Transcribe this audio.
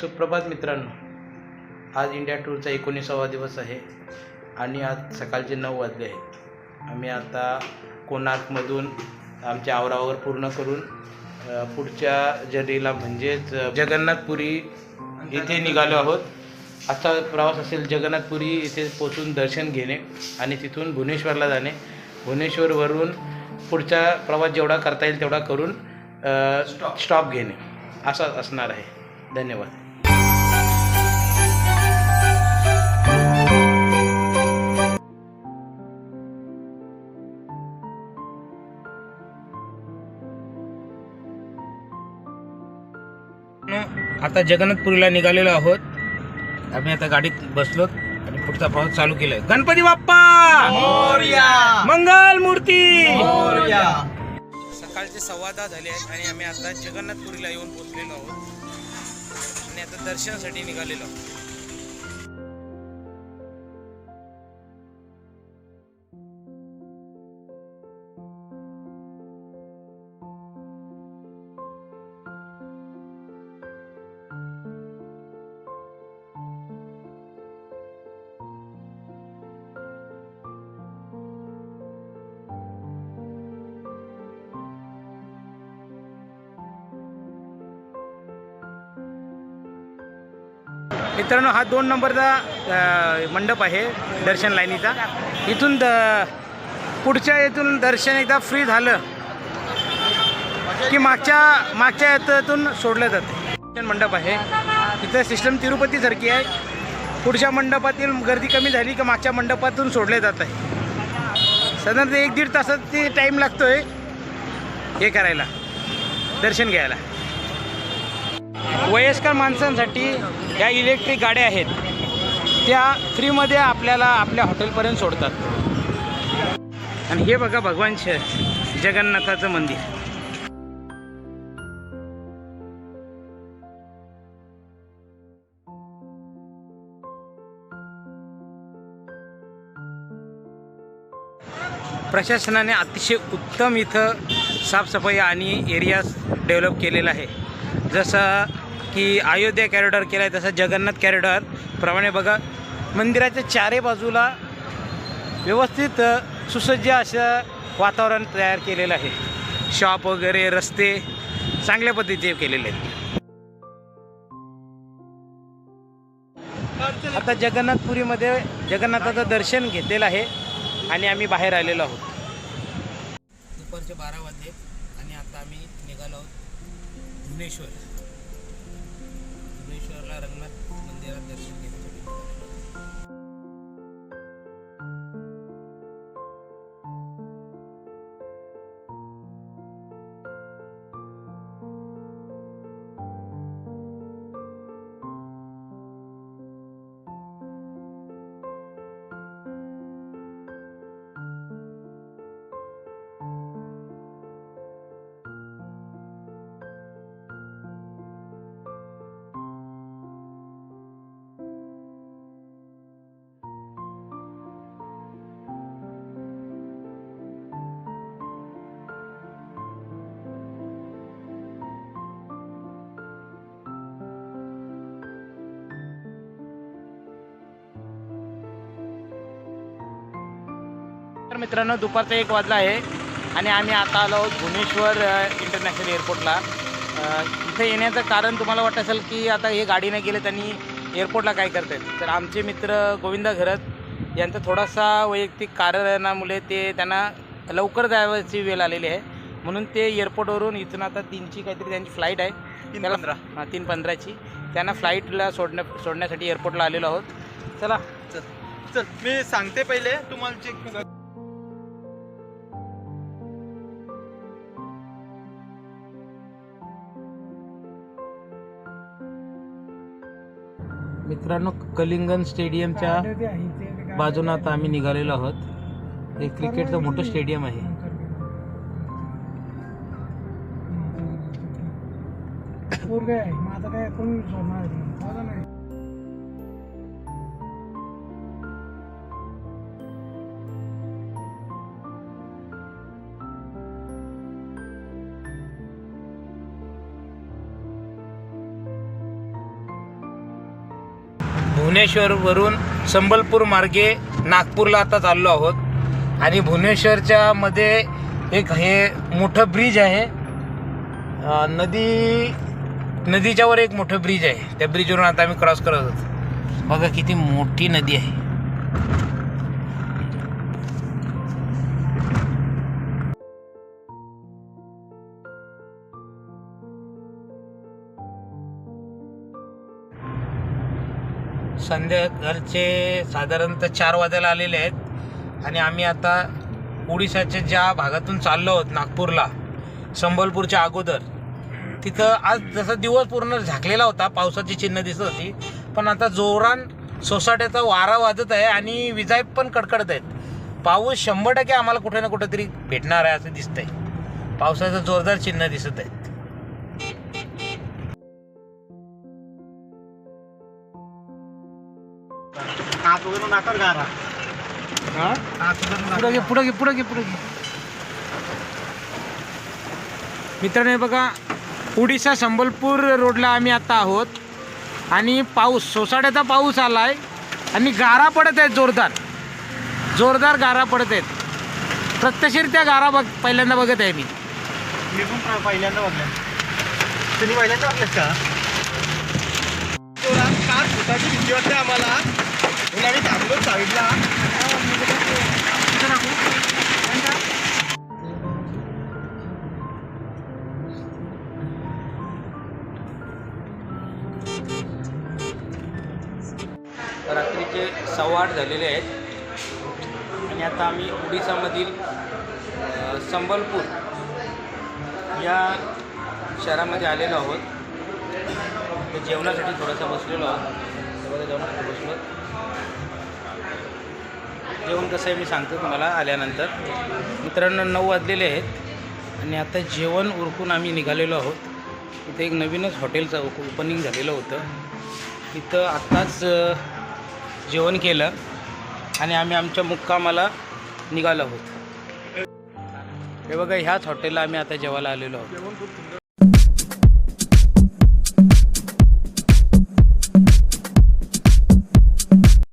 सुप्रभात मित्रांनो. आज इंडिया टूरचा एकोणीसावा दिवस आहे आणि आज सकाळचे नऊ वाजले आहेत. आम्ही आता कोणार्कमधून आमचे आवरावर पूर्ण करून पुढच्या जर्नीला म्हणजेच जगन्नाथपुरी इथे निघालो आहोत. आजचा प्रवास असेल जगन्नाथपुरी इथे पोचून दर्शन घेणे आणि तिथून भुवनेश्वरला जाणे. भुवनेश्वरवरून पुढचा प्रवास जेवढा करता येईल तेवढा करून स्टॉप घेणे. असा असणार आहे. धन्यवाद. आता जगन्नाथपुरीला निघालेलो आहोत. आम्ही आता गाडीत बसलो आणि पुढचा प्रवास चालू केलाय. गणपती बाप्पा! मंगल मूर्ती सकाळचे सव्वा दहा झाले आहेत आणि आम्ही आता जगन्नाथपुरीला येऊन पोहोचलेलो आहोत. आणि आता दर्शनासाठी निघालेलो आहोत. मित्रांनो हा दोन नंबरचा मंडप आहे दर्शन लाईनीचा. इथून द पुढच्या इथून दर्शन एकदा फ्री झालं की मागच्या मागच्या यातून सोडलं जातं. दर्शन मंडप आहे. इथं सिस्टम तिरुपतीसारखी आहे. पुढच्या मंडपातील गर्दी कमी झाली की मागच्या मंडपातून सोडले जात आहे. साधारणतः एक दीड तासात ते टाईम लागतोय हे करायला. दर्शन घ्यायला. वयस्कर माणसांसाठी या इलेक्ट्रिक गाड्या आहेत त्या फ्रीमध्ये आपल्याला आपल्या हॉटेलपर्यंत सोडतात. आणि हे बघा भगवान श जगन्नाथाचं मंदिर. प्रशासनाने अतिशय उत्तम इथं साफसफाई आणि एरिया डेव्हलप केलेला आहे. जसं की अयोध्या कॅरिडॉर केला आहे तसं जगन्नाथ कॅरिडॉर प्रमाणे बघा मंदिराच्या चारही बाजूला व्यवस्थित सुसज्ज असं वातावरण तयार केलेलं आहे. शॉप वगैरे रस्ते चांगल्या पद्धतीचे केलेले आहेत. आता जगन्नाथपुरीमध्ये जगन्नाथाचं दर्शन घेतलेलं आहे आणि आम्ही बाहेर आलेलो आहोत. दुपारचे बारा वाजले आणि आता आम्ही निघालो आहोत. भुवनेश्वर. भुवनेश्वरला रंगनाथ मंदिरात दर्शन घेण्यासाठी तर मित्रांनो दुपारचा एक वाजला आहे आणि आम्ही आता आलो आहोत भुवनेश्वर इंटरनॅशनल एअरपोर्टला इथे येण्याचं कारण तुम्हाला वाटत असेल की आता हे गाडीने गेले त्यांनी एअरपोर्टला काय करतात तर आमचे मित्र गोविंदा घरत यांचा थोडासा वैयक्तिक कारणामुळे ते त्यांना लवकर जायची वेळ आलेली आहे. म्हणून ते एअरपोर्टवरून इथून आता तीनची काहीतरी त्यांची फ्लाईट आहे. तीन पंधरा. हां तीन पंधराची. त्यांना फ्लाईटला सोडण्या सोडण्यासाठी एअरपोर्टला आलेलो आहोत. चला. चल चल मी सांगते पहिले तुम्हाला चेक मित्रांनो कलिंगन स्टेडियमच्या बाजूने आता आम्ही निघालेलो आहोत. हे क्रिकेटचं मोठं स्टेडियम आहे. आता काय कोण भुवनेश्वरवरून संबलपूर मार्गे नागपूरला आता चाललो आहोत. आणि भुवनेश्वरच्या मध्ये एक हे मोठं ब्रिज आहे. नदी नदीच्यावर एक मोठं ब्रिज आहे. त्या ब्रिजवरून आता आम्ही क्रॉस करत आहोत. बघा किती मोठी नदी आहे. संध्याकाळचे साधारणतः चार वाजायला आलेले आहेत. आणि आम्ही आता ओडिशाच्या ज्या भागातून चाललो आहोत नागपूरला संबलपूरच्या अगोदर तिथं आज जसा दिवस पूर्ण झाकलेला होता पावसाची चिन्ह दिसत होती पण आता जोरान सोसाट्याचा वारा वाजत आहे आणि विजाय पण कडकडत आहेत. पाऊस शंभर टक्के आम्हाला कुठे ना कुठेतरी भेटणार आहे असं दिसतंय. पावसाचं जोरदार चिन्ह दिसत आहे. आहेत पुढं घे पुढं घे पुढं घे पुढं घे. मित्रांनो हे बघा उडीसा संबलपूर रोडला आम्ही आता आहोत. आणि पाऊस सोसाट्याचा पाऊस आलाय. आणि गारा पडत आहेत जोरदार. जोरदार गारा पडत आहेत. प्रत्यक्षित त्या गारा बघ पहिल्यांदा बघत आहे मी. मी पण पहिल्यांदा बघल्या. तुम्ही पहिल्यांदा बघलेत का? कार फुटाची भीती वाटते आम्हाला. म्हणून साईडला. रात्रीचे सव्वा आठ झालेले आहेत. आणि आता आम्ही ओडिसामधील संबलपूर या शहरामध्ये आलेलो आहोत. जेवणासाठी थोडंसं बसलेलो आहोत. जेवणासाठी बसलो जेवण कसं आहे मी सांगतो तुम्हाला आल्यानंतर. मित्रांनो नऊ वाजलेले आहेत आणि आता जेवण उरकून आम्ही निघालेलो आहोत. इथे एक नवीनच हॉटेलचं ओपनिंग झालेलं होतं. इथं आत्ताच जेवण केलं आणि आम्ही आमच्या मुक्कामाला निघालो आहोत. हे बघा ह्याच हॉटेलला आम्ही आता जेवायला आलेलो आहोत.